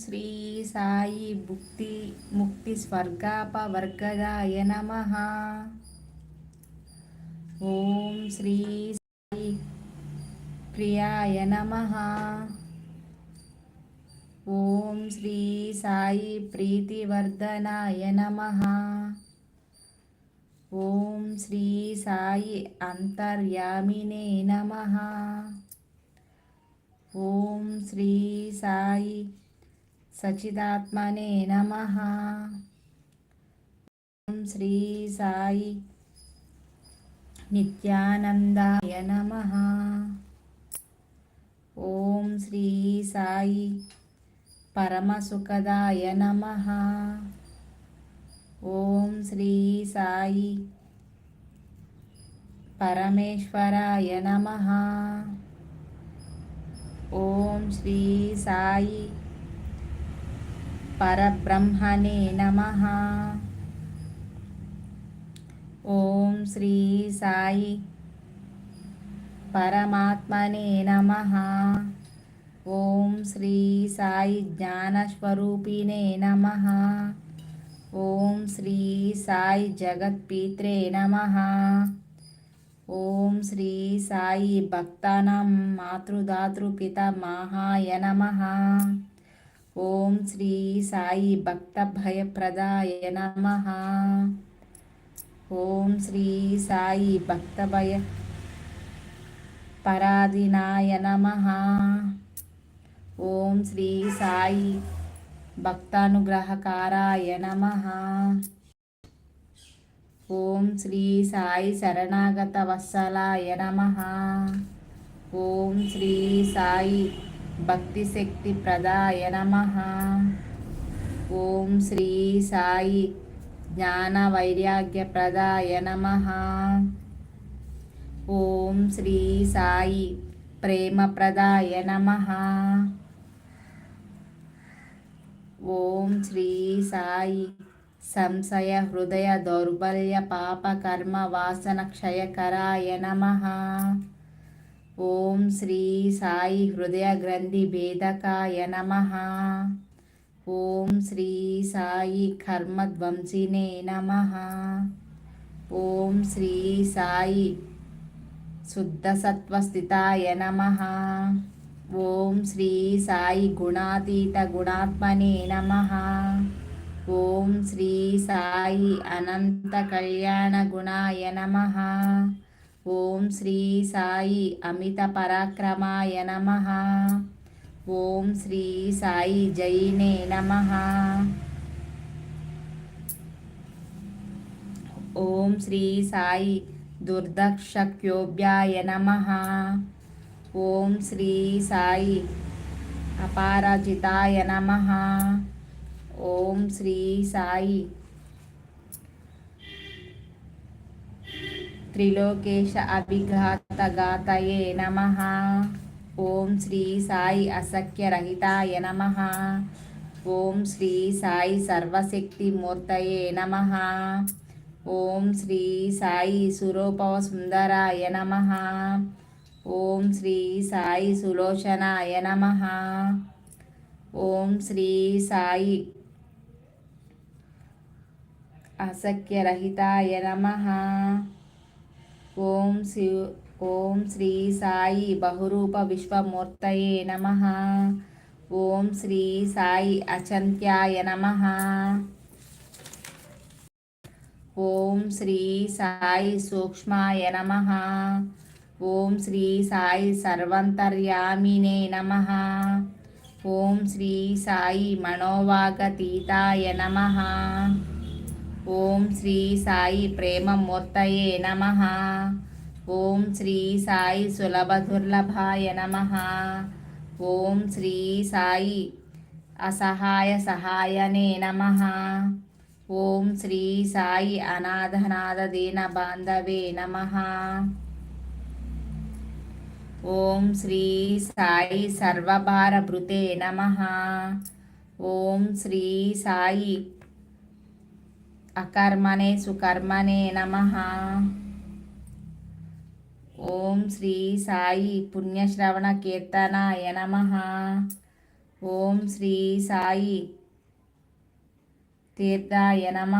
శ్రీ సాయి భుక్తి ముక్తి స్వర్గాపవర్గదాయ నమ. ఓం శ్రీ సాయి ప్రియాయ నమ. ఓం శ్రీ సాయి ప్రీతివర్ధనాయ నమ. ఓం శ్రీ సాయి అంతర్యామినే నమ. ఓం శ్రీ సాయి సచిదాత్మనే నమ. శ్రీ సాయి నిత్యానందాయ నమ. ఓం శ్రీ సాయి పరమసుఖదాయ నమ. ఓం శ్రీ సాయి పరమేశ్వరాయ నమ. ఓం శ్రీ సాయి పరబ్రహ్మణే నమ ఓం శ్రీ సాయి పరమాత్మనే నమ ఓం శ్రీ సాయి జ్ఞానస్వరూపిణే నమ ఓం శ్రీ సాయి జగత్పిత్రే నమ ఓం శ్రీ సాయి భక్తానాం మాతృదాతృపితమాహాయ నమ ఓం శ్రీ సాయి భక్త భయప్రదాయ నమ. ఓం శ్రీ సాయి భక్త భయ పరాధినాయ నమ. ఓం శ్రీ సాయి భక్తానుగ్రహకారాయ నమ. ఓం శ్రీ సాయి శరణాగత వత్సలాయ నమ. ఓం శ్రీ సాయి భక్తి శక్తి ప్రదాయ నమ. ఓం శ్రీ సాయి జ్ఞాన వైరాగ్య ప్రదాయ నమ. ఓం శ్రీ సాయి ప్రేమ ప్రదాయ నమ. ఓం శ్రీ సాయి సంశయ హృదయ దౌర్బల్య పాప కర్మ వాసన క్షయకరాయ నమ. ఓం శ్రీ సాయి హృదయ గ్రంథి భేదకాయ నమ. ఓం శ్రీ సాయి కర్మధ్వంసినే నమ. ఓం శ్రీ సాయి శుద్ధసత్వస్థితాయ నమ. ఓం శ్రీ సాయి గుణాతీత గుణాత్మనే నమ. ఓం శ్రీ సాయి అనంత కళ్యాణ గుణాయ నమ. ఓం శ్రీ సాయి అమిత పరాక్రమాయ నమ ఓం శ్రీ సాయి జైనే నమ ఓం శ్రీ సాయి దుర్దక్షక్యోభ్యాయ నమ ఓం శ్రీ సాయి అపారాజితాయ నమ ఓం శ్రీ సాయి త్రిలోకేశ అభిఘాత గాతయే నమ. ఓం శ్రీ సాయి అసఖ్య రహితాయ నమ. ఓం శ్రీ సాయి సర్వశక్తిమూర్తయే నమ. ఓం శ్రీ సాయి సురూపవ సుందరాయ నమ. ఓం శ్రీ సాయి సులోచనాయ నమ. ఓం శ్రీ సాయి అసఖ్యరహితాయ నమ. ఓం శివ ఓం శ్రీ సాయి బహురూప విశ్వమూర్తయే నమ ఓం శ్రీ సాయి అచంత్యాయ నమ ఓం శ్రీ సాయి సూక్ష్మాయ నమ ఓం శ్రీ సాయి సర్వంతర్యామినే నమ ఓం శ్రీ సాయి మనోవాగతీతాయ నమ ఓం శ్రీ సాయి ప్రేమమూర్తయే నమ. ఓం శ్రీ సాయి సులభదుర్లభాయ నమ. ఓం శ్రీ సాయి అసహాయ సహాయనే నమ. ఓం శ్రీ సాయి అనాథనాథ దీన బాంధవే నమ. ఓం శ్రీ సాయి సర్వభారభృతే నమ. ఓం శ్రీ సాయి అకర్మణే సుకర్మణే నమ. ఓం శ్రీ సాయి పుణ్యశ్రవణ కీర్తనాయ నమ. ఓం శ్రీ సాయి తీర్థాయ నమ.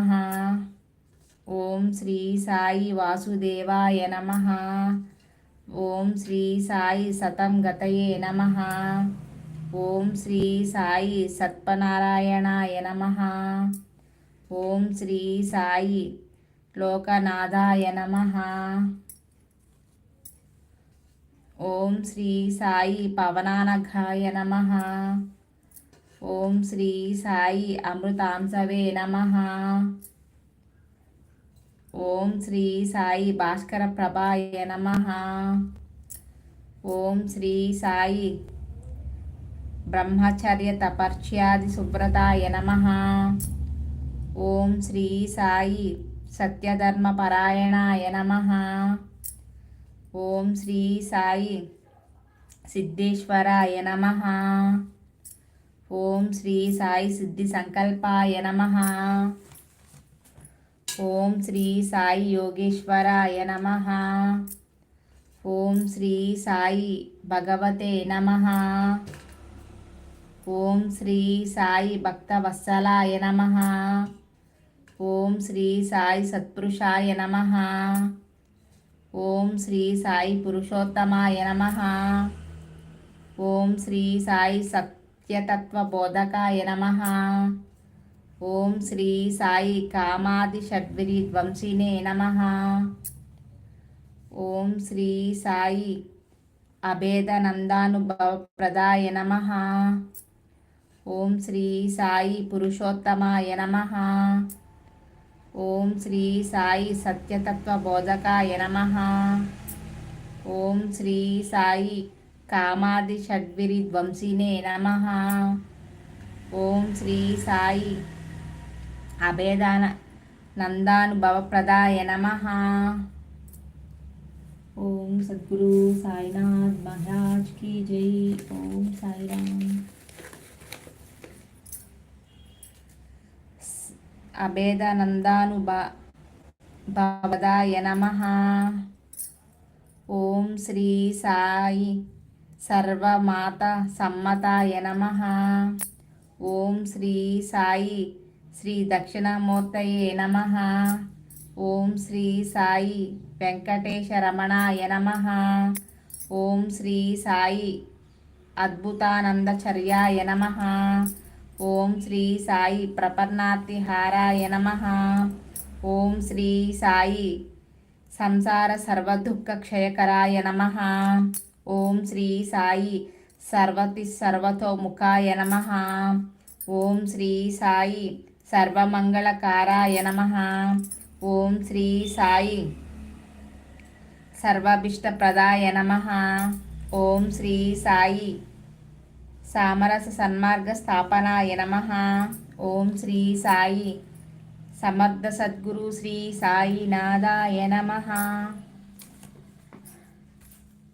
ఓం శ్రీ సాయి వాసుదేవాయ నమ. ఓం శ్రీ సాయి సతం గతయే నమ. ఓం శ్రీ సాయి సత్పనారాయణాయ నమ. ఓం శ్రీ సాయి లోకనాథాయ నమ. ఓం శ్రీ సాయి పవనానఘాయ నమ. ఓం శ్రీ సాయి అమృతాంశవే నమ. ఓం శ్రీ సాయి భాస్కర ప్రభాయ నమ. ఓం శ్రీ సాయి బ్రహ్మచర్య తపర్చ్యాది సుబ్రతాయ నమ. ఓం శ్రీ సాయి సత్యధర్మ పరాయణాయ నమ. ఓం శ్రీ సాయి సిద్ధేశ్వరాయ నమ. ఓం శ్రీ సాయి సిద్ధి సంకల్పాయ నమ. ఓం శ్రీ సాయి యోగేశ్వరాయ నమ. ఓం శ్రీ సాయి భగవతే నమ. ఓం శ్రీ సాయి భక్తవత్సలాయ నమ. ఓం శ్రీ సాయి సత్పురుషాయ నమ. ఓం శ్రీ సాయి పురుషోత్తమాయ నమ. ఓం శ్రీ సాయి సత్యతత్వ బోధకాయ నమ. ఓం శ్రీ సాయి కామాది షడ్విరి ధ్వంసినే నమ. ఓం శ్రీ సాయి అభేదనందానుభవ ప్రదాయ నమ. ఓం శ్రీ సాయి పురుషోత్తమాయ నమ. ఓం శ్రీ సాయి సత్యతత్వ బోధకాయ నమ. ఓం శ్రీ సాయి కామాది షడ్విరి ధ్వంసినే నమ. ఓం శ్రీ సాయి అభేదాన నందానుభవప్రదాయ నమ. ఓం సద్గురు సాయినాథ్ మహారాజ్ की జై. ఓం సాయిరామ్. అభేదానందానుభా భవదాయ నమ. ఓం శ్రీ సాయి సర్వమాత సమ్మతాయ నమ. ఓం శ్రీ సాయి శ్రీ దక్షిణమూర్తయే నమ. ఓం శ్రీ సాయి వెంకటేశరమణాయ నమ. ఓం శ్రీ సాయి అద్భుతానందచర్యాయ నమ. ఓం శ్రీ సాయి ప్రపన్నాతిహారాయ నమ. ఓం శ్రీ సాయి సంసార సర్వదుఃఖ క్షయకరాయ నమ. ఓం శ్రీ సాయి సర్వతి సర్వతోముఖాయ నమ. ఓం శ్రీ సాయి సర్వమంగళకారాయ నమ. ఓం శ్రీ సాయి సర్వాభిష్టప్రదాయ నమ. ఓం శ్రీ సాయి సామరస సన్మార్గ స్థాపనాయ నమ. ఓం శ్రీ సాయి సమర్థ సద్గురు శ్రీ సాయి నాదాయ నమ.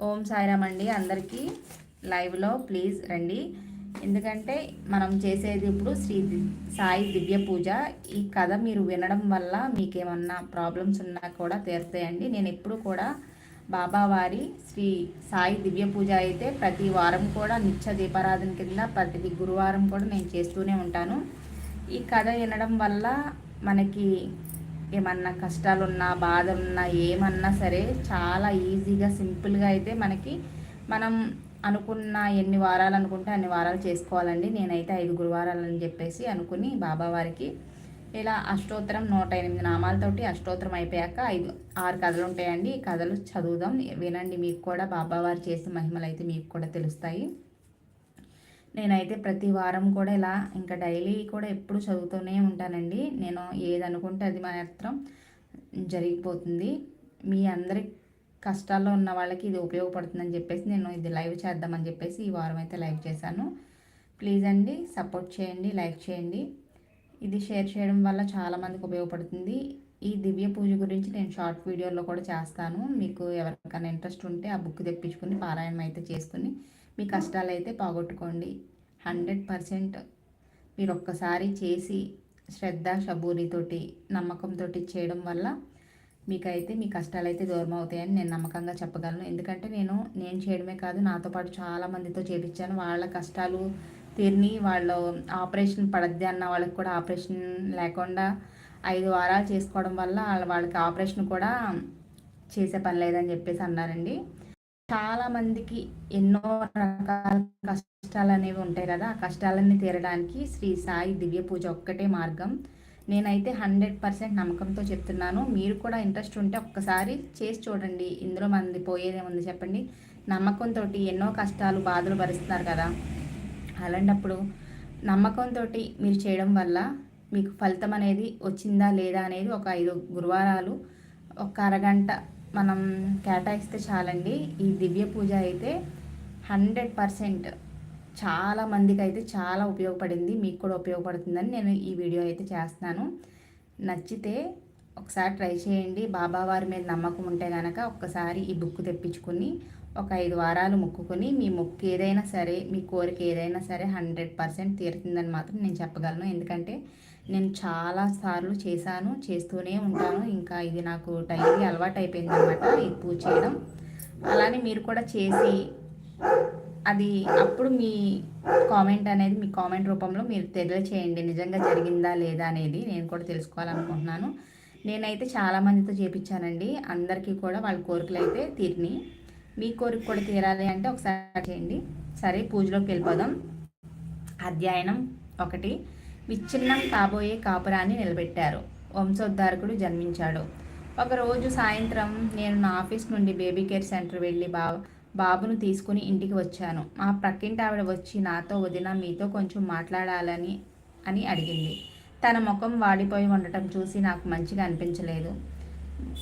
ఓం సాయిరామ్ అండి అందరికీ లైవ్లో ప్లీజ్ రండి. ఎందుకంటే మనం చేసేది ఇప్పుడు శ్రీ సాయి దివ్య పూజ. ఈ కథ మీరు వినడం వల్ల మీకేమన్నా ప్రాబ్లమ్స్ ఉన్నా కూడా తీరుతాయండి. నేను ఎప్పుడు కూడా బాబావారి శ్రీ సాయి దివ్య పూజ అయితే ప్రతి వారం కూడా నిత్య దీపారాధన కింద ప్రతి గురువారం కూడా నేను చేస్తూనే ఉంటాను. ఈ కథ వినడం వల్ల మనకి ఏమన్నా కష్టాలున్నా బాధలున్నా ఏమన్నా సరే చాలా ఈజీగా సింపుల్గా అయితే మనకి మనం అనుకున్న ఎన్ని వారాలు అనుకుంటే అన్ని వారాలు చేసుకోవాలండి. నేనైతే ఐదు గురువారాలు అని చెప్పేసి అనుకుని బాబావారికి ఇలా అష్టోత్తరం నూట ఎనిమిది నామాలతోటి అష్టోత్తరం అయిపోయాక ఐదు ఆరు కథలు ఉంటాయండి. ఈ కథలు చదువుదాం. వినండి. మీకు కూడా బాబావారు చేసిన మహిమలు అయితే మీకు కూడా తెలుస్తాయి. నేనైతే ప్రతి వారం కూడా ఇలా ఇంకా డైలీ కూడా ఎప్పుడు చదువుతూనే ఉంటానండి. నేను ఏది అనుకుంటే అది మాత్రం జరిగిపోతుంది. మీ అందరి కష్టాల్లో ఉన్న వాళ్ళకి ఇది ఉపయోగపడుతుందని చెప్పేసి నేను ఇది లైవ్ చేద్దామని చెప్పేసి ఈ వారం అయితే లైవ్ చేశాను. ప్లీజ్ అండి సపోర్ట్ చేయండి లైక్ చేయండి. ఇది షేర్ చేయడం వల్ల చాలామందికి ఉపయోగపడుతుంది. ఈ దివ్య పూజ గురించి నేను షార్ట్ వీడియోలో కూడా చేస్తాను. మీకు ఎవరికైనా ఇంట్రెస్ట్ ఉంటే ఆ బుక్ తెప్పించుకుని పారాయణం అయితే చేసుకుని మీ కష్టాలు అయితే పోగొట్టుకోండి. హండ్రెడ్ పర్సెంట్ మీరు ఒక్కసారి చేసి శ్రద్ధ షబూరితోటి నమ్మకంతో చేయడం వల్ల మీకైతే మీ కష్టాలు అయితే దూరం అవుతాయని నేను నమ్మకంగా చెప్పగలను. ఎందుకంటే నేను నేను చేయడమే కాదు నాతో పాటు చాలా మందితో చేపించాను. వాళ్ళ కష్టాలు తీరిని వాళ్ళు ఆపరేషన్ పడద్ది అన్న వాళ్ళకి కూడా ఆపరేషన్ లేకుండా ఐదు వారాలు చేసుకోవడం వల్ల వాళ్ళ వాళ్ళకి ఆపరేషన్ కూడా చేసే పని లేదని చెప్పేసి అన్నారండి. చాలామందికి ఎన్నో రకాల కష్టాలు అనేవి ఉంటాయి కదా ఆ కష్టాలన్నీ తీరడానికి శ్రీ సాయి దివ్య పూజ ఒక్కటే మార్గం. నేనైతే హండ్రెడ్ పర్సెంట్ నమ్మకంతో చెప్తున్నాను. మీరు కూడా ఇంట్రెస్ట్ ఉంటే ఒక్కసారి చేసి చూడండి. ఇందులో మంది పోయేదేముంది చెప్పండి. నమ్మకంతో ఎన్నో కష్టాలు బాధలు భరిస్తున్నారు కదా. అలాంటప్పుడు నమ్మకంతో మీరు చేయడం వల్ల మీకు ఫలితం అనేది వచ్చిందా లేదా అనేది ఒక ఐదు గురువారాలు ఒక అరగంట మనం కేటాయిస్తే చాలండి. ఈ దివ్య పూజ అయితే హండ్రెడ్ పర్సెంట్ చాలా మందికి అయితే చాలా ఉపయోగపడింది. మీకు కూడా ఉపయోగపడుతుందని నేను ఈ వీడియో అయితే చేస్తున్నాను. నచ్చితే ఒకసారి ట్రై చేయండి. బాబావారి మీద నమ్మకం ఉంటే కనుక ఒక్కసారి ఈ బుక్ తెప్పించుకుని ఒక ఐదు వారాలు మొక్కుకొని మీ మొక్కు ఏదైనా సరే మీ కోరిక ఏదైనా సరే హండ్రెడ్ పర్సెంట్ తీరుతుందని మాత్రం నేను చెప్పగలను. ఎందుకంటే నేను చాలా సార్లు చేశాను చేస్తూనే ఉంటాను. ఇంకా ఇది నాకు డైలీ అలవాటు అయిపోయింది అనమాట ఇది పూజ చేయడం. అలానే మీరు కూడా చేసి అది అప్పుడు మీ కామెంట్ అనేది మీ కామెంట్ రూపంలో మీరు తెలియచేయండి. నిజంగా జరిగిందా లేదా అనేది నేను కూడా తెలుసుకోవాలనుకుంటున్నాను. నేనైతే చాలామందితో చేపించానండి. అందరికీ కూడా వాళ్ళ కోరికలు అయితే తీరినాయి మీ కోరిక కూడా తీరాలి అంటే ఒకసారి చేయండి. సరే పూజలోకి వెళ్ళిపోదాం. అధ్యయనం ఒకటి. విచ్ఛిన్నం కాబోయే కాపురాన్ని నిలబెట్టారు. వంశోద్ధారకుడు జన్మించాడు. ఒకరోజు సాయంత్రం నేను నా ఆఫీస్ నుండి బేబీ కేర్ సెంటర్ వెళ్ళి బా బాబును తీసుకుని ఇంటికి వచ్చాను. మా ప్రక్కింటి ఆవిడ వచ్చి నాతో వదిన మీతో కొంచెం మాట్లాడాలని అని అడిగింది. తన ముఖం వాడిపోయి ఉండటం చూసి నాకు మంచిగా అనిపించలేదు.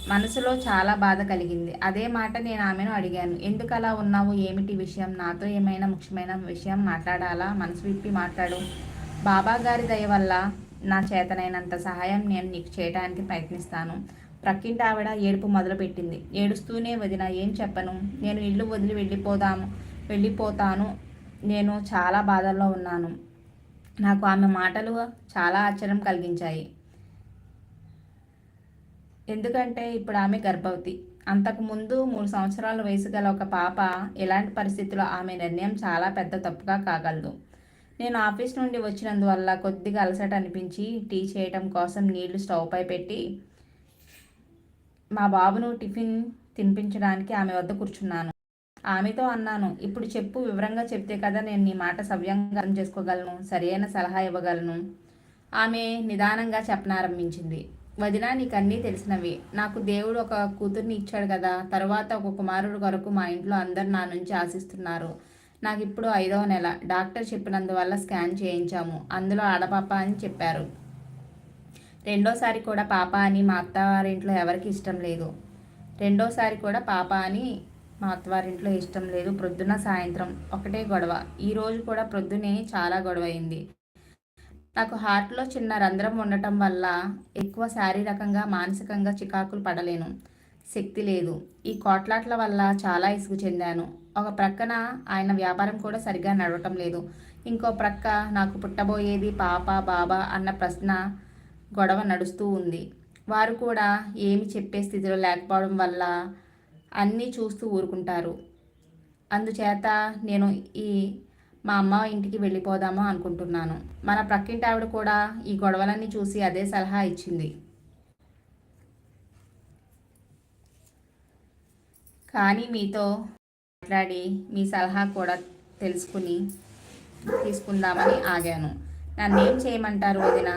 మనసులో చాలా బాధ కలిగింది. అదే మాట నేను ఆమెను అడిగాను. ఎందుకు అలా ఉన్నావు? ఏమిటి విషయం? నాతో ఏమైనా ముఖ్యమైన విషయం మాట్లాడాలా? మనసు విప్పి మాట్లాడు. బాబా గారి దయ వల్ల నా చేతనైనంత సహాయం నేను నీకు చేయడానికి ప్రయత్నిస్తాను. ప్రక్కింటి ఆవిడ ఏడుపు మొదలుపెట్టింది. ఏడుస్తూనే వదిన ఏం చెప్పను? నేను ఇల్లు వదిలి వెళ్ళిపోదాము వెళ్ళిపోతాను. నేను చాలా బాధల్లో ఉన్నాను. నాకు ఆమె మాటలు చాలా ఆశ్చర్యం కలిగించాయి. ఎందుకంటే ఇప్పుడు ఆమె గర్భవతి. అంతకుముందు మూడు సంవత్సరాల వయసు గల ఒక పాప ఎలాంటి పరిస్థితుల్లో ఆమె నిర్ణయం చాలా పెద్ద తప్పుగా కాగలదు. నేను ఆఫీస్ నుండి వచ్చినందువల్ల కొద్దిగా అలసట అనిపించి టీ చేయడం కోసం నీళ్ళు స్టవ్పై పెట్టి మా బాబును టిఫిన్ తినిపించడానికి ఆమె వద్ద కూర్చున్నాను. ఆమెతో అన్నాను ఇప్పుడు చెప్పు వివరంగా చెప్తే కదా నేను నీ మాట సవ్యంగా చేసుకోగలను సరైన సలహా ఇవ్వగలను. ఆమె నిదానంగా చెప్పనారంభించింది. వదిన నీకు అన్నీ తెలిసినవి. నాకు దేవుడు ఒక కూతుర్ని ఇచ్చాడు కదా తర్వాత ఒక కుమారుడు కొరకు మా ఇంట్లో అందరు నా నుంచి ఆశిస్తున్నారు. నాకు ఇప్పుడు ఐదవ నెల. డాక్టర్ చెప్పినందువల్ల స్కాన్ చేయించాము. అందులో ఆడపాప అని చెప్పారు. రెండోసారి కూడా పాప అని మా అత్తవారింట్లో ఎవరికి ఇష్టం లేదు. రెండోసారి కూడా పాప అని మా అత్తవారింట్లో ఇష్టం లేదు. ప్రొద్దున సాయంత్రం ఒకటే గొడవ. ఈరోజు కూడా ప్రొద్దునే చాలా గొడవ అయింది నాకు హార్ట్లో చిన్న రంధ్రం ఉండటం వల్ల ఎక్కువ శారీరకంగా మానసికంగా చికాకులు పడలేను. శక్తి లేదు. ఈ కోట్లాట్ల వల్ల చాలా ఇసుగు చెందాను. ఒక ప్రక్కన ఆయన వ్యాపారం కూడా సరిగ్గా నడవటం లేదు. ఇంకో ప్రక్క నాకు పుట్టబోయేది పాప బాబా అన్న ప్రశ్న గొడవ నడుస్తూ ఉంది. వారు కూడా ఏమి చెప్పే స్థితిలో లేకపోవడం వల్ల అన్నీ చూస్తూ ఊరుకుంటారు. అందుచేత నేను ఈ మా అమ్మ ఇంటికి వెళ్ళిపోదాము అనుకుంటున్నాను. మన ప్రక్కింటి ఆవిడ కూడా ఈ గొడవలన్నీ చూసి అదే సలహా ఇచ్చింది. కానీ మీతో మాట్లాడి మీ సలహా కూడా తెలుసుకుని తీసుకుందామని ఆగాను. నన్ను ఏం చేయమంటారు వదిన?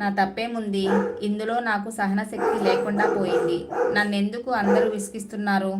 నా తప్పేముంది? ఇందులో నాకు సహనశక్తి లేకుండా పోయింది. నన్నెందుకు అందరూ విసిగిస్తున్నారు?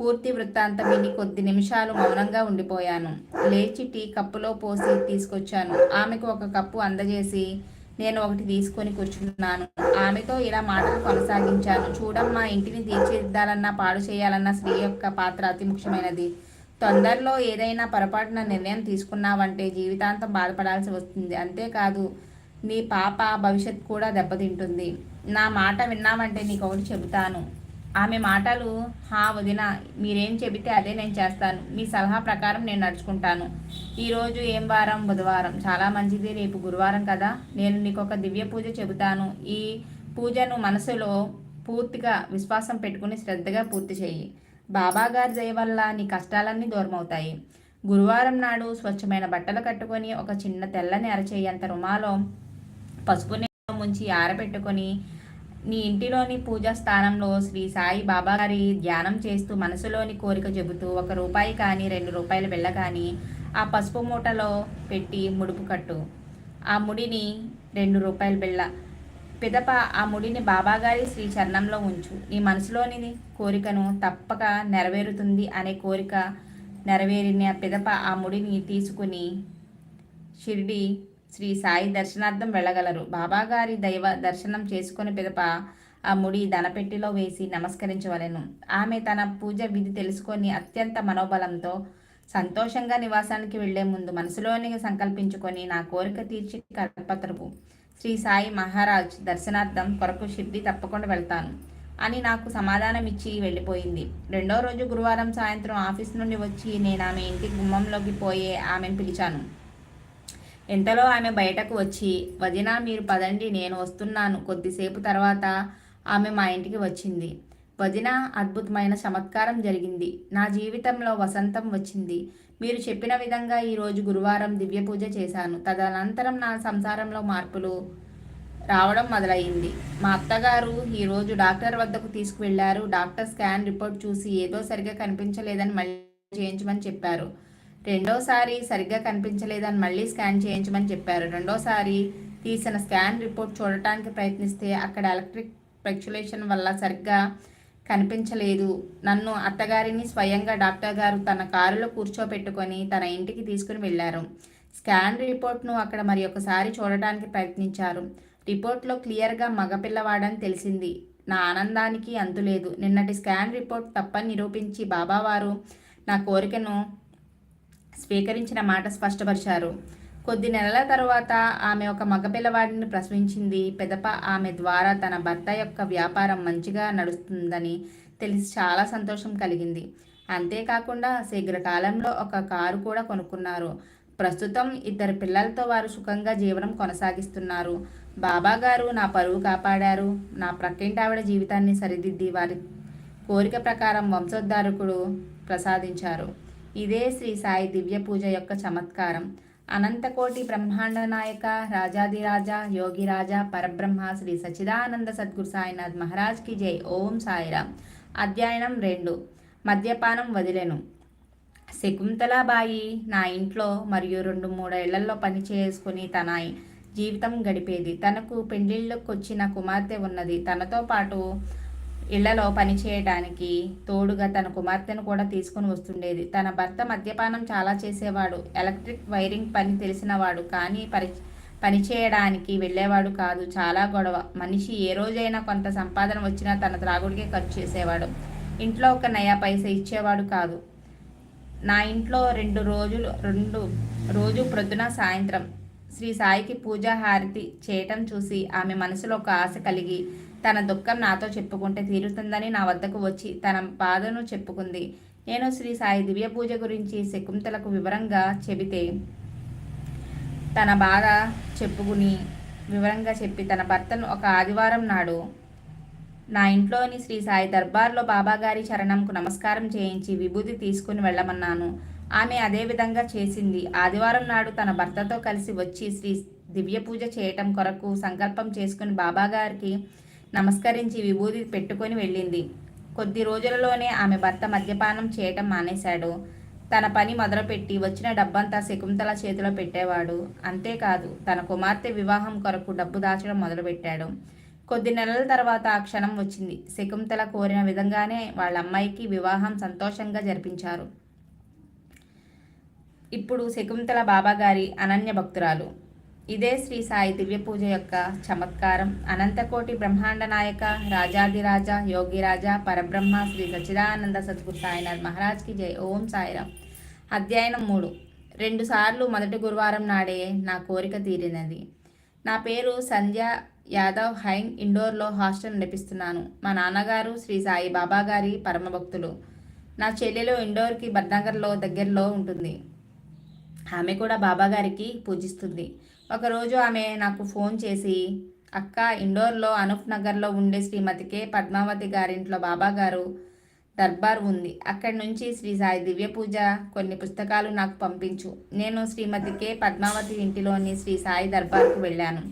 పూర్తి వృత్తాంతం విని కొద్ది నిమిషాలు మౌనంగా ఉండిపోయాను. లేచి టీ కప్పులో పోసి తీసుకొచ్చాను. ఆమెకు ఒక కప్పు అందజేసి నేను ఒకటి తీసుకొని కూర్చున్నాను. ఆమెతో ఇలా మాటలు కొనసాగించాను. చూడమ్మా ఇంటిని తీర్చిదిద్దాలన్నా పాడు చేయాలన్నా స్త్రీ యొక్క పాత్ర అతి ముఖ్యమైనది. తొందరలో ఏదైనా పొరపాటున నిర్ణయం తీసుకున్నావంటే జీవితాంతం బాధపడాల్సి వస్తుంది. అంతేకాదు నీ పాప భవిష్యత్ కూడా దెబ్బతింటుంది. నా మాట విన్నామంటే నీకు ఒకటి చెబుతాను. ఆమె మాటలు హా వదిన మీరేం చెబితే అదే నేను చేస్తాను. మీ సలహా ప్రకారం నేను నడుచుకుంటాను. ఈరోజు ఏం వారం? బుధవారం. చాలా మంచిది. రేపు గురువారం కదా? నేను నీకు ఒక దివ్య పూజ చెబుతాను. ఈ పూజను మనసులో పూర్తిగా విశ్వాసం పెట్టుకుని శ్రద్ధగా పూర్తి చేయి బాబాగారి దయ వల్ల నీ కష్టాలన్నీ దూరమవుతాయి. గురువారం నాడు స్వచ్ఛమైన బట్టలు కట్టుకొని ఒక చిన్న తెల్లని అరచేయంత రుమాలో పసుపు ముంచి ఆరబెట్టుకొని నీ ఇంటిలోని పూజా స్థానంలో శ్రీ సాయి బాబా గారి ధ్యానం చేస్తూ మనసులోని కోరిక చెబుతూ ఒక రూపాయి కానీ రెండు రూపాయలు వెళ్ళ కానీ ఆ పసుపు మూటలో పెట్టి ముడుపు కట్టు. ఆ ముడిని రెండు రూపాయలు బిళ్ళ పిదప ఆ ముడిని బాబాగారి శ్రీ చరణంలో ఉంచు. నీ మనసులోని కోరికను తప్పక నెరవేరుతుంది అనే కోరిక నెరవేరిన పిదప ఆ ముడిని తీసుకుని షిరిడి శ్రీ సాయి దర్శనార్థం వెళ్ళగలరు. బాబాగారి దైవ దర్శనం చేసుకుని పిదప ఆ ముడి ధనపెట్టిలో వేసి నమస్కరించవలెను. ఆమె తన పూజ విధి తెలుసుకొని అత్యంత మనోబలంతో సంతోషంగా నివాసానికి వెళ్ళే ముందు మనసులోని సంకల్పించుకొని నా కోరిక తీర్చి కల్పతరువు. శ్రీ సాయి మహారాజ్ దర్శనార్థం కొరకు షిర్డి తప్పకుండా వెళ్తాను అని నాకు సమాధానం ఇచ్చి వెళ్ళిపోయింది. రెండో రోజు గురువారం సాయంత్రం ఆఫీస్ నుండి వచ్చి నేను ఆమె ఇంటి గుమ్మంలోకి పోయే ఆమెను పిలిచాను. ఇంతలో ఆమె బయటకు వచ్చి వదిన మీరు పదండి నేను వస్తున్నాను. కొద్దిసేపు తర్వాత ఆమె మా ఇంటికి వచ్చింది. వదిన అద్భుతమైన చమత్కారం జరిగింది. నా జీవితంలో వసంతం వచ్చింది. మీరు చెప్పిన విధంగా ఈరోజు గురువారం దివ్య పూజ చేశాను. తదనంతరం నా సంసారంలో మార్పులు రావడం మొదలయ్యింది. మా అత్తగారు ఈరోజు డాక్టర్ వద్దకు తీసుకువెళ్ళారు. డాక్టర్ స్కాన్ రిపోర్ట్ చూసి ఏదో సరిగా కనిపించలేదని మళ్ళీ చేయించమని చెప్పారు. రెండోసారి సరిగ్గా కనిపించలేదని మళ్ళీ స్కాన్ చేయించమని చెప్పారు. రెండోసారి తీసిన స్కాన్ రిపోర్ట్ చూడటానికి ప్రయత్నిస్తే అక్కడ ఎలక్ట్రిక్ ఫ్లక్చులేషన్ వల్ల సరిగ్గా కనిపించలేదు. నన్ను అత్తగారిని స్వయంగా డాక్టర్ గారు తన కారులో కూర్చోపెట్టుకొని తన ఇంటికి తీసుకుని వెళ్ళారు. స్కాన్ రిపోర్ట్ను అక్కడ మరి ఒకసారి చూడటానికి ప్రయత్నించారు. రిపోర్ట్లో క్లియర్గా మగపిల్లవాడని తెలిసింది. నా ఆనందానికి అంతులేదు. నిన్నటి స్కాన్ రిపోర్ట్ తప్పని నిరూపించి బాబావారు నా కోరికను స్వీకరించిన మాట స్పష్టపరిచారు. కొద్ది నెలల తరువాత ఆమె ఒక మగపిల్లవాడిని ప్రసవించింది. పెదప ఆమె ద్వారా తన భర్త యొక్క వ్యాపారం మంచిగా నడుస్తుందని తెలిసి చాలా సంతోషం కలిగింది. అంతేకాకుండా శీఘ్రకాలంలో ఒక కారు కూడా కొనుక్కున్నారు. ప్రస్తుతం ఇద్దరు పిల్లలతో వారు సుఖంగా జీవనం కొనసాగిస్తున్నారు. బాబాగారు నా పరువు కాపాడారు. నా ప్రక్కింటి ఆవిడ జీవితాన్ని సరిదిద్ది వారి కోరిక ప్రకారం వంశోద్ధారకుడు ప్రసాదించారు. ఇదే శ్రీ సాయి దివ్య పూజ యొక్క చమత్కారం. అనంతకోటి బ్రహ్మాండ నాయక రాజాదిరాజ యోగిరాజ పరబ్రహ్మ శ్రీ సచిదానంద సద్గురు సాయినాథ్ మహారాజ్కి జై. ఓం సాయిరామ్. అధ్యయనం రెండు. మద్యపానం వదిలేను. శకుంతలాబాయి నా ఇంట్లో మరియు రెండు మూడేళ్ళలో పని చేసుకుని తన జీవితం గడిపేది. తనకు పెండిళ్ళకు వచ్చిన కుమార్తె ఉన్నది. తనతో పాటు ఇళ్ళలో పనిచేయడానికి తోడుగా తన కుమార్తెను కూడా తీసుకుని వస్తుండేది. తన భర్త మద్యపానం చాలా చేసేవాడు. ఎలక్ట్రిక్ వైరింగ్ పని తెలిసినవాడు. కానీ పరి పనిచేయడానికి వెళ్ళేవాడు కాదు. చాలా గొడవ. మనిషి ఏ రోజైనా కొంత సంపాదన వచ్చినా తన త్రాగుడికే ఖర్చు చేసేవాడు. ఇంట్లో ఒక నయా పైసా ఇచ్చేవాడు కాదు. నా ఇంట్లో రెండు రోజులు రెండు రోజు ప్రొద్దున సాయంత్రం శ్రీ సాయికి పూజా హారతి చేయటం చూసి ఆమె మనసులో ఒక ఆశ కలిగి తన దుఃఖం నాతో చెప్పుకుంటే తీరుతుందని నా వద్దకు వచ్చి తన బాధను చెప్పుకుంది. నేను శ్రీ సాయి దివ్య పూజ గురించి శకుంతలకు వివరంగా చెబితే తన బాధ చెప్పుకుని వివరంగా చెప్పి తన భర్తను ఒక ఆదివారం నాడు నా ఇంట్లోని శ్రీ సాయి దర్బార్లో బాబాగారి చరణంకు నమస్కారం చేయించి విభూతి తీసుకుని వెళ్ళమన్నాను. ఆమె అదే విధంగా చేసింది. ఆదివారం నాడు తన భర్తతో కలిసి వచ్చి శ్రీ దివ్య పూజ చేయటం కొరకు సంకల్పం చేసుకుని బాబాగారికి నమస్కరించి విభూతి పెట్టుకొని వెళ్ళింది. కొద్ది రోజులలోనే ఆమె భర్త మద్యపానం చేయటం మానేశాడు. తన పని మొదలుపెట్టి వచ్చిన డబ్బంతా శకుంతల చేతిలో పెట్టేవాడు. అంతేకాదు తన కుమార్తె వివాహం కొరకు డబ్బు దాచడం మొదలుపెట్టాడు. కొద్ది నెలల తర్వాత ఆ క్షణం వచ్చింది. శకుంతల కోరిన విధంగానే వాళ్ళ అమ్మాయికి వివాహం సంతోషంగా జరిపించారు. ఇప్పుడు శకుంతల బాబాగారి అనన్య భక్తురాలు. ఇదే శ్రీ సాయి దివ్య పూజ యొక్క చమత్కారం. అనంతకోటి బ్రహ్మాండ నాయక రాజాదిరాజ యోగిరాజ పరబ్రహ్మ శ్రీ సచిదానంద సద్గురు సాయినాథ్ మహారాజ్కి జై. ఓం సాయిరామ్. అధ్యయనం మూడు. రెండుసార్లు మొదటి గురువారం నాడే నా కోరిక తీరినది. నా పేరు సంధ్య యాదవ్ హైంగ్ ఇండోర్లో హాస్టల్ నడిపిస్తున్నాను. మా నాన్నగారు శ్రీ సాయి బాబా గారి పరమభక్తులు. నా చెల్లెలు ఇండోర్కి బద్నగర్లో దగ్గరలో ఉంటుంది. ఆమె కూడా బాబాగారికి పూజిస్తుంది. ఒకరోజు ఆమె నాకు ఫోన్ చేసి అక్క ఇండోర్లో అనూప్ నగర్లో ఉండే శ్రీమతికే పద్మావతి గారింట్లో బాబాగారు దర్బార్ ఉంది. అక్కడి నుంచి శ్రీ సాయి దివ్య పూజ కొన్ని పుస్తకాలు నాకు పంపించు. నేను శ్రీమతికే పద్మావతి ఇంటిలోని శ్రీ సాయి దర్బార్కు వెళ్ళాను.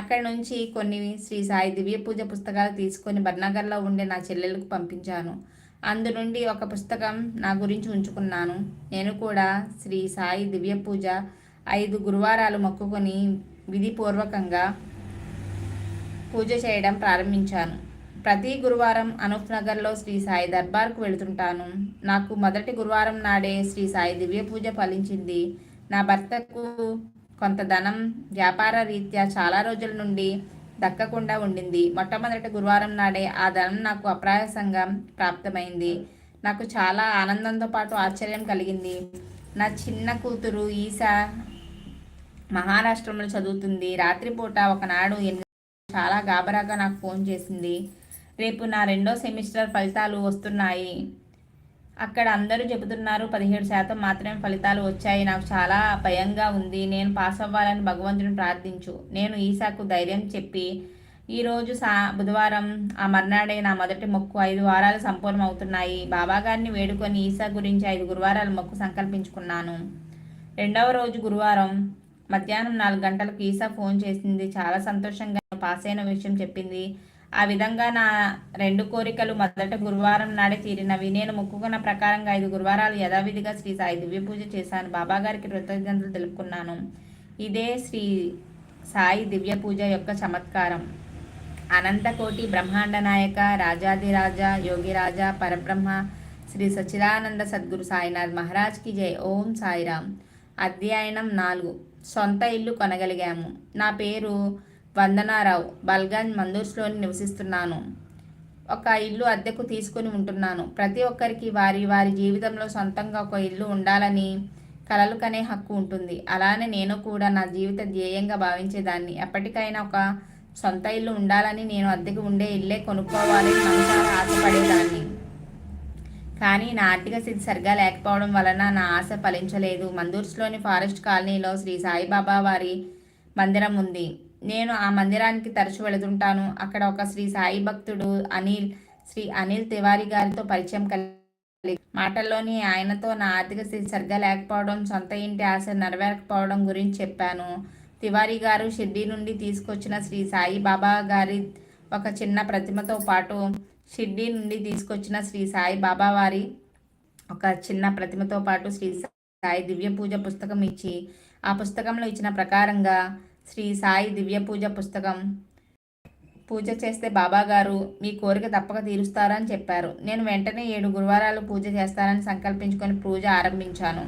అక్కడి నుంచి కొన్ని శ్రీ సాయి దివ్య పూజ పుస్తకాలు తీసుకొని బర్నగర్లో ఉండే నా చెల్లెలకు పంపించాను. అందు నుండి ఒక పుస్తకం నా గురించి ఉంచుకున్నాను. నేను కూడా శ్రీ సాయి దివ్య పూజ ఐదు గురువారాలు మొక్కుకొని విధిపూర్వకంగా పూజ చేయడం ప్రారంభించాను. ప్రతి గురువారం అనూప్ నగర్లో శ్రీ సాయి దర్బార్కు వెళుతుంటాను. నాకు మొదటి గురువారం నాడే శ్రీ సాయి దివ్య పూజ ఫలించింది. నా భర్తకు కొంత ధనం వ్యాపార రీత్యా చాలా రోజుల నుండి దక్కకుండా ఉండింది. మొట్టమొదటి గురువారం నాడే ఆ ధనం నాకు అప్రాయసంగా ప్రాప్తమైంది. నాకు చాలా ఆనందంతో పాటు ఆశ్చర్యం కలిగింది. నా చిన్న కూతురు ఈశా మహారాష్ట్రంలో చదువుతుంది. రాత్రిపూట ఒకనాడు ఎనిమిది చాలా గాబరాగా నాకు ఫోన్ చేసింది. రేపు నా రెండో సెమిస్టర్ ఫలితాలు వస్తున్నాయి. అక్కడ అందరూ చెబుతున్నారు పదిహేడు శాతం మాత్రమే ఫలితాలు వచ్చాయి. నాకు చాలా భయంగా ఉంది. నేను పాస్ అవ్వాలని భగవంతుని ప్రార్థించు. నేను ఈశాకు ధైర్యం చెప్పి ఈరోజు సా బుధవారం ఆ మర్నాడే నా మొదటి మొక్కు ఐదు వారాలు సంపూర్ణం అవుతున్నాయి. బాబాగారిని వేడుకొని ఈశా గురించి ఐదు గురువారాల మొక్కు సంకల్పించుకున్నాను. రెండవ రోజు గురువారం మధ్యాహ్నం నాలుగు గంటలకు ఈసా ఫోన్ చేసింది. చాలా సంతోషంగా పాస్ అయిన విషయం చెప్పింది. ఆ విధంగా నా రెండు కోరికలు మొదట గురువారం నాడే తీరినవి. నేను మొక్కుకున్న ప్రకారంగా ఐదు గురువారాలు యథావిధిగా శ్రీ సాయి దివ్య పూజ చేశాను. బాబాగారికి కృతజ్ఞతలు తెలుపుకున్నాను. ఇదే శ్రీ సాయి దివ్య పూజ యొక్క చమత్కారం. అనంతకోటి బ్రహ్మాండ నాయక రాజాదిరాజ యోగిరాజా పరబ్రహ్మ శ్రీ సచ్చిదానంద సద్గురు సాయినాథ్ మహారాజ్కి జై. ఓం సాయిరామ్. అధ్యయనం నాలుగు. సొంత ఇల్లు కొనగలిగాము. నా పేరు వందనారావు. బల్గాన్ మందూర్స్లోని నివసిస్తున్నాను. ఒక ఇల్లు అద్దెకు తీసుకుని ఉంటున్నాను. ప్రతి ఒక్కరికి వారి వారి జీవితంలో సొంతంగా ఒక ఇల్లు ఉండాలని కలలు కనే హక్కు ఉంటుంది. అలానే నేను కూడా నా జీవిత ధ్యేయంగా భావించేదాన్ని. ఎప్పటికైనా ఒక సొంత ఇల్లు ఉండాలని నేను అద్దెకు ఉండే ఇల్లే కొనుక్కోవాలని మనసారా ఆశపడేదాన్ని. కానీ నా ఆర్థిక స్థితి సరిగా లేకపోవడం వలన నా ఆశ ఫలించలేదు. మందూర్స్లోని ఫారెస్ట్ కాలనీలో శ్రీ సాయిబాబా వారి మందిరం ఉంది. నేను ఆ మందిరానికి తరచు వెళుతుంటాను. అక్కడ ఒక శ్రీ సాయి భక్తుడు అనిల్ శ్రీ అనిల్ తివారి గారితో పరిచయం కలిగి మాటల్లోని ఆయనతో నా ఆర్థిక స్థితి సరిగ్గా లేకపోవడం సొంత ఇంటి ఆశ నెరవేరకపోవడం గురించి చెప్పాను. తివారి గారు షిర్డీ నుండి తీసుకొచ్చిన శ్రీ సాయి బాబా గారి ఒక చిన్న ప్రతిమతో పాటు షిర్డీ నుండి తీసుకొచ్చిన శ్రీ సాయి బాబావారి ఒక చిన్న ప్రతిమతో పాటు శ్రీ సాయి దివ్య పూజ పుస్తకం ఇచ్చి ఆ పుస్తకంలో ఇచ్చిన ప్రకారంగా శ్రీ సాయి దివ్య పూజ పుస్తకం పూజ చేస్తే బాబా గారు మీ కోరిక తప్పక తీరుస్తారని చెప్పారు. నేను వెంటనే ఏడు గురువారాలు పూజ చేస్తానని సంకల్పించుకొని పూజ ఆరంభించాను.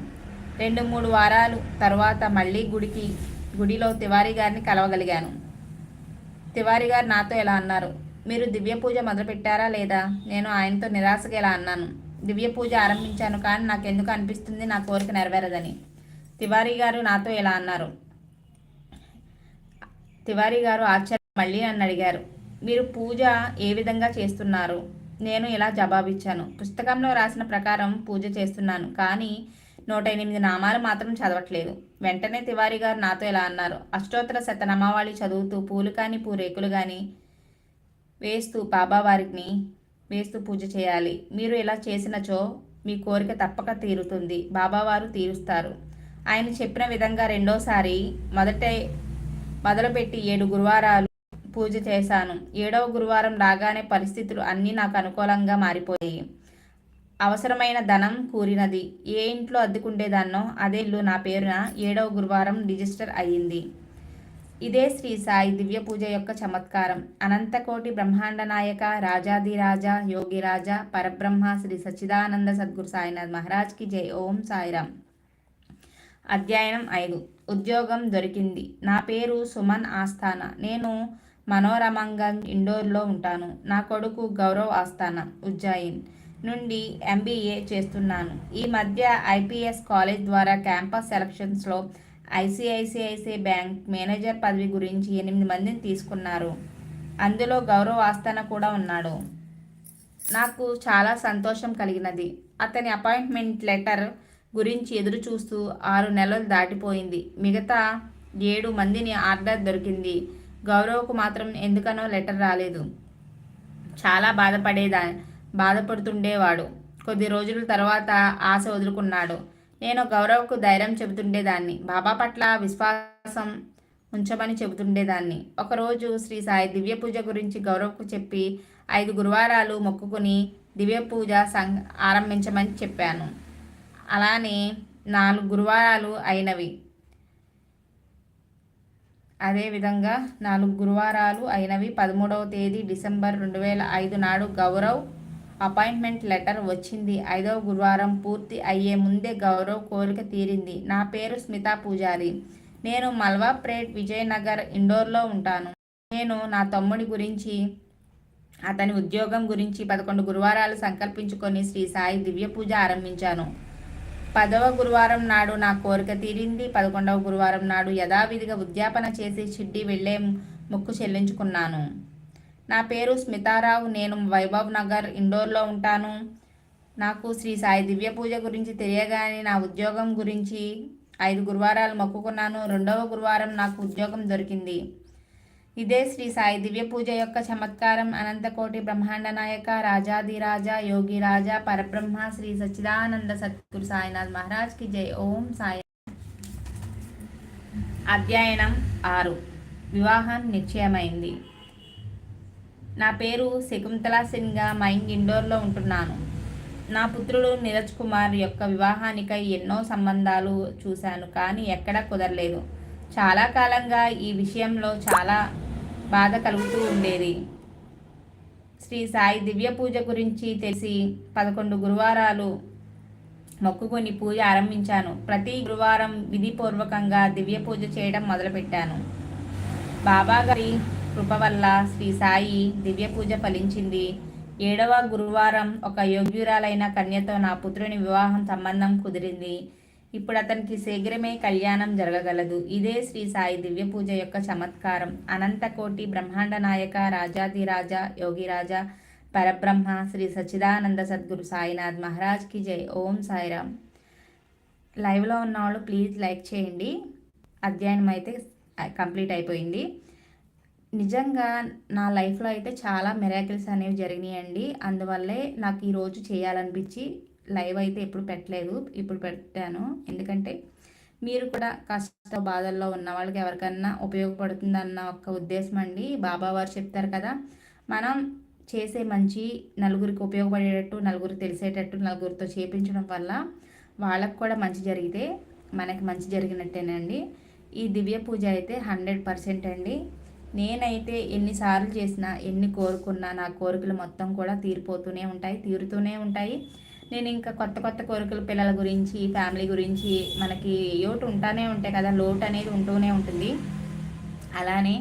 రెండు మూడు వారాలు తర్వాత మళ్ళీ గుడికి గుడిలో తివారీ గారిని కలవగలిగాను. తివారీ గారు నాతో ఎలా అన్నారు? మీరు దివ్య పూజ మొదలుపెట్టారా లేదా? నేను ఆయనతో నిరాశగా ఎలా అన్నాను. దివ్య పూజ ఆరంభించాను కానీ నాకు ఎందుకు అనిపిస్తుంది? నా కోరిక నెరవేరదని. తివారీ గారు నాతో ఎలా అన్నారు. తివారీ గారు ఆచార్య మళ్ళీ నన్ను అడిగారు. మీరు పూజ ఏ విధంగా చేస్తున్నారు? నేను ఇలా జవాబిచ్చాను. పుస్తకంలో రాసిన ప్రకారం పూజ చేస్తున్నాను కానీ నూట ఎనిమిది నామాలు మాత్రం చదవట్లేదు. వెంటనే తివారీ గారు నాతో ఇలా అన్నారు. అష్టోత్తర శతనామావళి చదువుతూ పూలు కానీ పూరేకులు కానీ వేస్తూ బాబావారికి వేస్తూ పూజ చేయాలి. మీరు ఇలా చేసినచో మీ కోరిక తప్పక తీరుతుంది. బాబావారు తీరుస్తారు. ఆయన చెప్పిన విధంగా రెండోసారి మొదట మొదలుపెట్టి ఏడు గురువారాలు పూజ చేశాను. ఏడవ గురువారం రాగానే పరిస్థితులు అన్నీ నాకు అనుకూలంగా మారిపోయాయి. అవసరమైన ధనం కూరినది. ఏ ఇంట్లో అద్దెకుండేదాన్నో అదే ఇల్లు నా పేరున ఏడవ గురువారం రిజిస్టర్ అయ్యింది. ఇదే శ్రీ సాయి దివ్య పూజ యొక్క చమత్కారం. అనంతకోటి బ్రహ్మాండ నాయక రాజాదిరాజ యోగిరాజ పరబ్రహ్మ శ్రీ సచ్చిదానంద సద్గురు సాయినాథ్ మహారాజ్కి జై. ఓం సాయిరామ్. అధ్యయనం ఐదు. ఉద్యోగం దొరికింది. నా పేరు సుమన్ ఆస్థాన. నేను మనోరమంగం ఇండోర్లో ఉంటాను. నా కొడుకు గౌరవ్ ఆస్థాన ఉజ్జాయిన్ నుండి ఎంబీఏ చేస్తున్నాను. ఈ మధ్య ఐపీఎస్ కాలేజ్ ద్వారా క్యాంపస్ సెలక్షన్స్లో ఐసిఐసిఐసిఐ బ్యాంక్ మేనేజర్ పదవి గురించి ఎనిమిది మందిని తీసుకున్నారు. అందులో గౌరవ్ ఆస్థాన కూడా ఉన్నాడు. నాకు చాలా సంతోషం కలిగినది. అతని అపాయింట్మెంట్ లెటర్ గురించి ఎదురు చూస్తూ ఆరు నెలలు దాటిపోయింది. మిగతా ఏడు మందిని ఆర్డర్ దొరికింది. గౌరవ్కు మాత్రం ఎందుకనో లెటర్ రాలేదు. చాలా బాధపడేదా బాధపడుతుండేవాడు. కొద్ది రోజుల తర్వాత ఆశ వదులుకున్నాడు. నేను గౌరవ్కు ధైర్యం చెబుతుండేదాన్ని. బాబా పట్ల విశ్వాసం ఉంచమని చెబుతుండేదాన్ని. ఒకరోజు శ్రీ సాయి దివ్య పూజ గురించి గౌరవ్కు చెప్పి ఐదు గురువారాలు మొక్కుకుని దివ్య పూజ సం ఆరంభించమని చెప్పాను. అలానే నాలుగు గురువారాలు అయినవి. అదేవిధంగా నాలుగు గురువారాలు అయినవి. పదమూడవ తేదీ డిసెంబర్ రెండు వేల ఐదు నాడు గౌరవ్ అపాయింట్మెంట్ లెటర్ వచ్చింది. ఐదవ గురువారం పూర్తి అయ్యే ముందే గౌరవ్ కోరిక తీరింది. నా పేరు స్మితా పూజారి. నేను మల్వాప్రేట్ విజయనగర్ ఇండోర్లో ఉంటాను. నేను నా తమ్ముడి గురించి అతని ఉద్యోగం గురించి పదకొండు గురువారాలు సంకల్పించుకొని శ్రీ సాయి దివ్య పూజ ఆరంభించాను. పదవ గురువారం నాడు నా కోరిక తీరింది. పదకొండవ గురువారం నాడు యథావిధిగా ఉద్యాపన చేసి షిడ్డి వెళ్ళే మొక్కు చెల్లించుకున్నాను. నా పేరు స్మితారావు. నేను వైభవ్ నగర్ ఇండోర్లో ఉంటాను. నాకు శ్రీ సాయి దివ్య పూజ గురించి తెలియగానే నా ఉద్యోగం గురించి ఐదు గురువారాలు మొక్కుకున్నాను. రెండవ గురువారం నాకు ఉద్యోగం దొరికింది. ఇదే శ్రీ సాయి దివ్య పూజ యొక్క చమత్కారం. అనంతకోటి బ్రహ్మాండ నాయక రాజాదిరాజ యోగి రాజా పరబ్రహ్మ శ్రీ సచ్చిదానంద సద్గురు సాయినాథ్ మహారాజ్కి జై. ఓం సాయి అధ్యయనం ఆరు. వివాహం నిశ్చయమైంది. నా పేరు శకుంతలా సింగ్గా మైండ్ ఇండోర్లో ఉంటున్నాను. నా పుత్రుడు నీరజ్ కుమార్ యొక్క వివాహానికై ఎన్నో సంబంధాలు చూశాను కానీ ఎక్కడా కుదరలేదు. చాలా కాలంగా ఈ విషయంలో చాలా బాధ కలుగుతూ ఉండేది. శ్రీ సాయి దివ్య పూజ గురించి తెలిసి పదకొండు గురువారాలు మొక్కుకొని పూజ ఆరంభించాను. ప్రతి గురువారం విధిపూర్వకంగా దివ్య పూజ చేయడం మొదలుపెట్టాను. బాబా గారి కృప వల్ల శ్రీ సాయి దివ్య పూజ ఫలించింది. ఏడవ గురువారం ఒక యోగ్యురాలైన కన్యతో నా పుత్రుని వివాహం సంబంధం కుదిరింది. ఇప్పుడు అతనికి శీఘ్రమే కళ్యాణం జరగగలదు. ఇదే శ్రీ సాయి దివ్య పూజ యొక్క చమత్కారం. అనంతకోటి బ్రహ్మాండ నాయక రాజాదిరాజా యోగిరాజా పరబ్రహ్మ శ్రీ సచ్చిదానంద సద్గురు సాయినాథ్ మహారాజ్కి జై. ఓం సాయిరామ్. లైవ్లో ఉన్న వాళ్ళు ప్లీజ్ లైక్ చేయండి. అధ్యయనం అయితే కంప్లీట్ అయిపోయింది. నిజంగా నా లైఫ్లో అయితే చాలా మెరాకిల్స్ అనేవి జరిగినాయండి. అందువల్లే నాకు ఈరోజు చేయాలనిపించి లైవ్ అయితే ఎప్పుడు పెట్టలేదు ఇప్పుడు పెట్టాను. ఎందుకంటే మీరు కూడా కష్ట బాధల్లో ఉన్న వాళ్ళకి ఎవరికన్నా ఉపయోగపడుతుందన్న ఒక ఉద్దేశం అండి. బాబావారు చెప్తారు కదా మనం చేసే మంచి నలుగురికి ఉపయోగపడేటట్టు నలుగురికి తెలిసేటట్టు నలుగురితో చేపించడం వల్ల వాళ్ళకు కూడా మంచి జరిగితే మనకి మంచి జరిగినట్టేనండి. ఈ దివ్య పూజ అయితే హండ్రెడ్ పర్సెంట్ అండి. నేనైతే ఎన్నిసార్లు చేసినా ఎన్ని కోరుకున్నా నా కోరికలు మొత్తం కూడా తీరిపోతూనే ఉంటాయి తీరుతూనే ఉంటాయి. నేను ఇంకా కొత్త కొత్త కోరికలు పిల్లల గురించి ఫ్యామిలీ గురించి మనకి యోటు ఉంటానే ఉంటాయి కదా లోటు అనేది ఉంటూనే ఉంటుంది. అలానే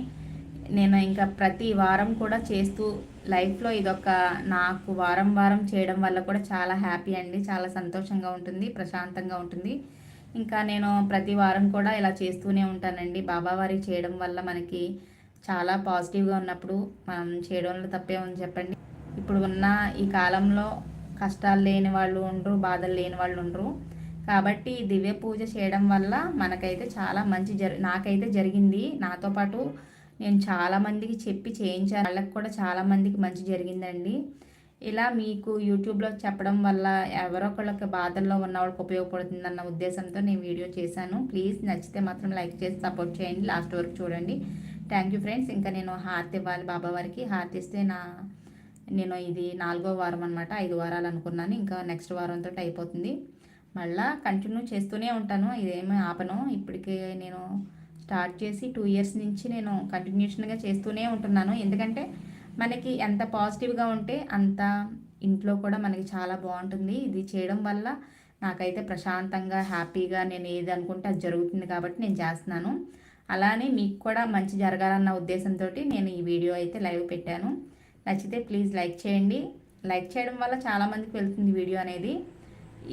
నేను ఇంకా ప్రతి వారం కూడా చేస్తూ లైఫ్లో ఇదొక నాకు వారం వారం చేయడం వల్ల కూడా చాలా హ్యాపీ అండి చాలా సంతోషంగా ఉంటుంది ప్రశాంతంగా ఉంటుంది. ఇంకా నేను ప్రతి వారం కూడా ఇలా చేస్తూనే ఉంటానండి. బాబావారి చేయడం వల్ల మనకి చాలా పాజిటివ్గా ఉన్నప్పుడు మనం చేయడంలో తప్పే ఉంది చెప్పండి? ఇప్పుడు ఉన్న ఈ కాలంలో కష్టాలు లేని వాళ్ళు ఉండరు బాధలు లేని వాళ్ళు ఉండరు. కాబట్టి దివ్య పూజ చేయడం వల్ల మనకైతే చాలా మంచి జరి నాకైతే జరిగింది. నాతో పాటు నేను చాలామందికి చెప్పి చేయించాను వాళ్ళకి కూడా చాలామందికి మంచి జరిగిందండి. ఇలా మీకు యూట్యూబ్లో చెప్పడం వల్ల ఎవరో ఒకళ్ళకి బాధల్లో ఉన్న వాళ్ళకి ఉపయోగపడుతుందన్న ఉద్దేశంతో నేను వీడియో చేశాను. ప్లీజ్ నచ్చితే మాత్రం లైక్ చేసి సపోర్ట్ చేయండి. లాస్ట్ వరకు చూడండి. థ్యాంక్ యూ ఫ్రెండ్స్ ఇంకా నేను హారతి ఇవ్వాలి బాబా వారికి. హారతి ఇస్తే నా నేను ఇది నాలుగో వారం అనమాట ఐదు వారాలు అనుకున్నాను. ఇంకా నెక్స్ట్ వారంతో అయిపోతుంది. మళ్ళీ కంటిన్యూ చేస్తూనే ఉంటాను. ఇదేమీ ఆపను. ఇప్పటికే నేను స్టార్ట్ చేసి టూ ఇయర్స్ నుంచి నేను కంటిన్యూషన్గా చేస్తూనే ఉంటున్నాను. ఎందుకంటే మనకి ఎంత పాజిటివ్గా ఉంటే అంత ఇంట్లో కూడా మనకి చాలా బాగుంటుంది. ఇది చేయడం వల్ల నాకైతే ప్రశాంతంగా హ్యాపీగా నేను ఏది అనుకుంటే అది జరుగుతుంది కాబట్టి నేను చేస్తున్నాను. అలానే మీకు కూడా మంచి జరగాలన్న ఉద్దేశంతో నేను ఈ వీడియో అయితే లైవ్ పెట్టాను. నచ్చితే ప్లీజ్ లైక్ చేయండి. లైక్ చేయడం వల్ల చాలామందికి వెళ్తుంది వీడియో అనేది.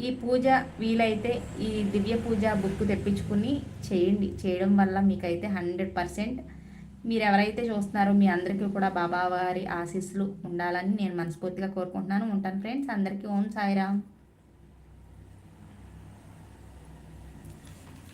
ఈ పూజ వీలైతే ఈ దివ్య పూజ బుక్ తెప్పించుకుని చేయండి. చేయడం వల్ల మీకైతే హండ్రెడ్ పర్సెంట్ మీరు ఎవరైతే చూస్తున్నారో మీ అందరికీ కూడా బాబావారి ఆశీస్సులు ఉండాలని నేను మనస్ఫూర్తిగా కోరుకుంటున్నాను. ఉంటాను ఫ్రెండ్స్ అందరికీ ఓం సాయిరామ్.